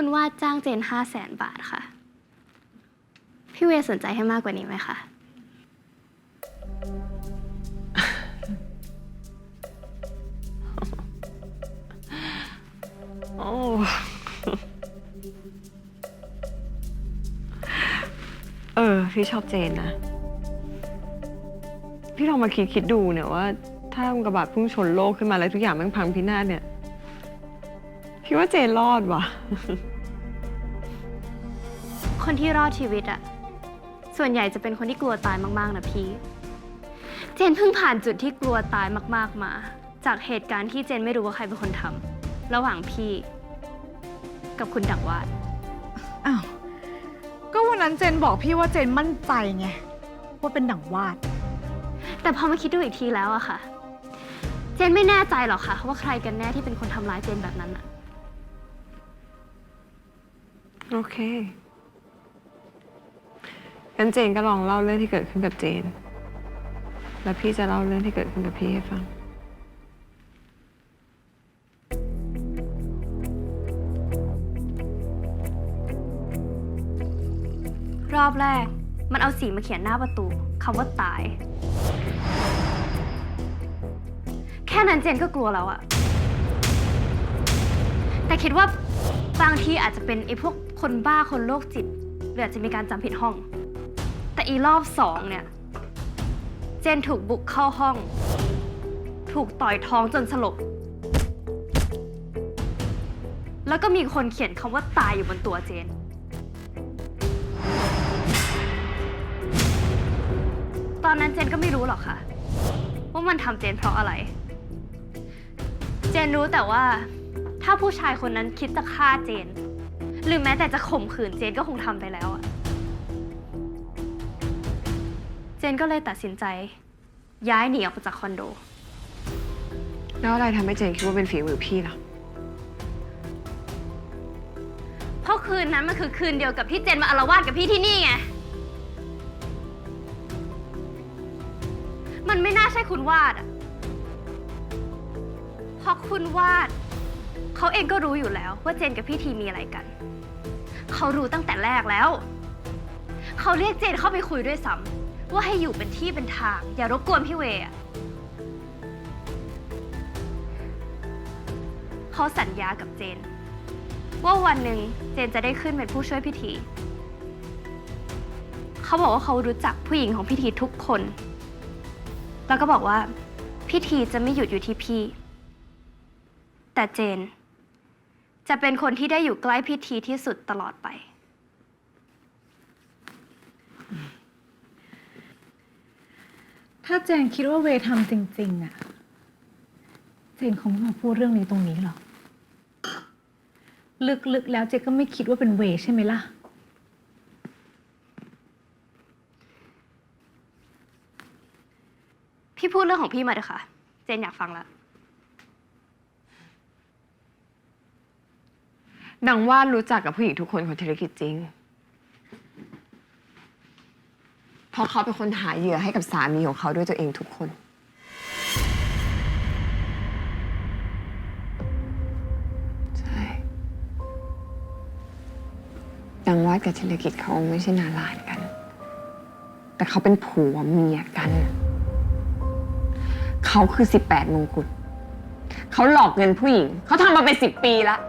คุณว่าจ้างเจนห้าแสนบาทค่ะ พี่เวย์สนใจให้มากกว่านี้ไหมคะ โอ้เออ พี่ชอบเจนนะ พี่ลองมาคิดคิดดูเนี่ยว่า ถ้าอุกกาบาตพุ่งชนโลกขึ้นมาแล้วทุกอย่างมันพังพินาศเนี่ย พี่ว่าเจนรอดว่ะ คนที่รอดชีวิตอะส่วนใหญ่จะเป็นคนที่กลัวตายมากๆนะพี่ เจนเพิ่งผ่านจุดที่กลัวตายมากๆมา จากเหตุการณ์ที่เจนไม่รู้ว่าใครเป็นคนทำระหว่างพี่ กับคุณดักวาด อ้าว ก็วันนั้นเจนบอกพี่ว่าเจนมั่นใจไง ว่าเป็นดั่งวาด แต่พอมาคิดดูอีกทีแล้วอะค่ะ เจนไม่แน่ใจหรอกค่ะว่าใครกันแน่ที่เป็นคนทำร้ายเจนแบบนั้นอะ โอเคงั้นเจนก็ลองเล่าเรื่องที่เกิดขึ้นกับเจน แล้วพี่จะเล่าเรื่องที่เกิดขึ้นกับพี่ให้ฟัง รอบแรก มันเอาสีมาเขียนหน้าประตูคำว่าตาย แค่นั้นเจนก็กลัวแล้วอะแต่คิดว่า บางทีอาจจะเป็นไอ้พวกคนบ้าคนโรคจิต หรืออาจจะมีการจำผิดห้อง แต่อีรอบสองเนี่ย เจนถูกบุกเข้าห้อง ถูกต่อยท้องจนสลบ แล้วก็มีคนเขียนคำว่าตายอยู่บนตัวเจน ตอนนั้นเจนก็ไม่รู้หรอกค่ะ ว่ามันทำเจนเพราะอะไร เจนรู้แต่ว่า ถ้าผู้ชายคนนั้นคิดจะฆ่าเจน หรือแม้แต่จะข่มขืนเจนก็คงทำไปแล้วอะเจนก็เลยตัดสินใจ ย้ายหนีออกไปจากคอนโด แล้วอะไรทำให้เจนคิดว่าเป็นฝีมือพี่ล่ะ เพราะคืนนั้นมันคือคืนเดียวกับที่เจนมาอารวาสกับพี่ที่นี่ไง มันไม่น่าใช่คุณวาดอะเพราะคุณวาด เขาเองก็รู้อยู่แล้วว่าเจนกับพี่ทีมีอะไรกัน เขารู้ตั้งแต่แรกแล้ว เขาเรียกเจนเข้าไปคุยด้วยซ้ำว่าให้อยู่เป็นที่เป็นทาง อย่ารบกวนพี่เวย์อะเขาสัญญากับเจน ว่าวันหนึ่งเจนจะได้ขึ้นเป็นผู้ช่วยพิธีเขาบอกว่าเขารู้จักผู้หญิงของพิธีทุกคน แล้วก็บอกว่าพิธีจะไม่หยุดอยู่ที่พี่ แต่เจน จะเป็นคนที่ได้อยู่ใกล้พิธีที่สุดตลอดไป ถ้าเจนคิดว่าเวย์ทำจริง ๆอะเจนคงไม่มาพูดเรื่องนี้ตรงนี้หรอก ลึกๆแล้วเจนก็ไม่คิดว่าเป็นเวย์ใช่ไหมล่ะ พี่พูดเรื่องของพี่มาเถอะค่ะ เจนอยากฟังแล้ว ดังว่ารู้จักกับผู้หญิงทุกคนของธุรกิจจริง เพราะเขาเป็นคนหาเหยื่อให้กับสามีของเขาด้วยตัวเองทุกคน ใช่ ดังว่ากับธุรกิจเขาไม่ใช่นาลานกัน แต่เขาเป็นผัวเมียกัน เขาคือ 18 มงกุฎเขาหลอกเงินผู้หญิง เขาทำมาเป็นสิบปีแล้ว